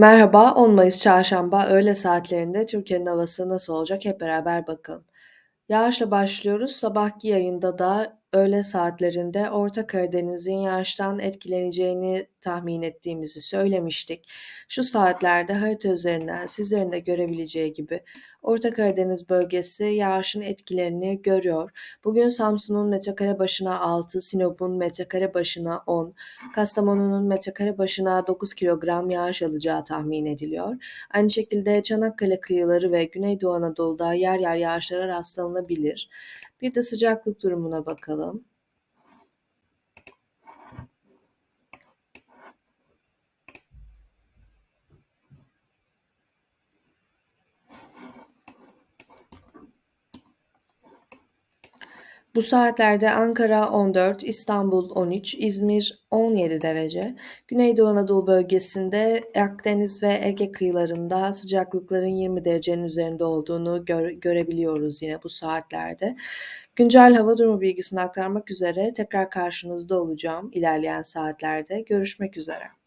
Merhaba, 10 Mayıs Çarşamba öğle saatlerinde Türkiye'nin havası nasıl olacak hep beraber bakalım. Yağışla başlıyoruz. Sabahki yayında da öğle saatlerinde Orta Karadeniz'in yağıştan etkileneceğini tahmin ettiğimizi söylemiştik. Şu saatlerde harita üzerinden sizlerin de görebileceği gibi Orta Karadeniz bölgesi yağışın etkilerini görüyor. Bugün Samsun'un metrekare başına 6, Sinop'un metrekare başına 10, Kastamonu'nun metrekare başına 9 kilogram yağış alacağı tahmin ediliyor. Aynı şekilde Çanakkale kıyıları ve Güneydoğu Anadolu'da yer yer yağışlara rastlanılabilir. Bir de sıcaklık durumuna bakalım. Bu saatlerde Ankara 14, İstanbul 13, İzmir 17 derece. Güneydoğu Anadolu bölgesinde Akdeniz ve Ege kıyılarında sıcaklıkların 20 derecenin üzerinde olduğunu gör görebiliyoruz yine bu saatlerde. Güncel hava durumu bilgisini aktarmak üzere tekrar karşınızda olacağım ilerleyen saatlerde. Görüşmek üzere.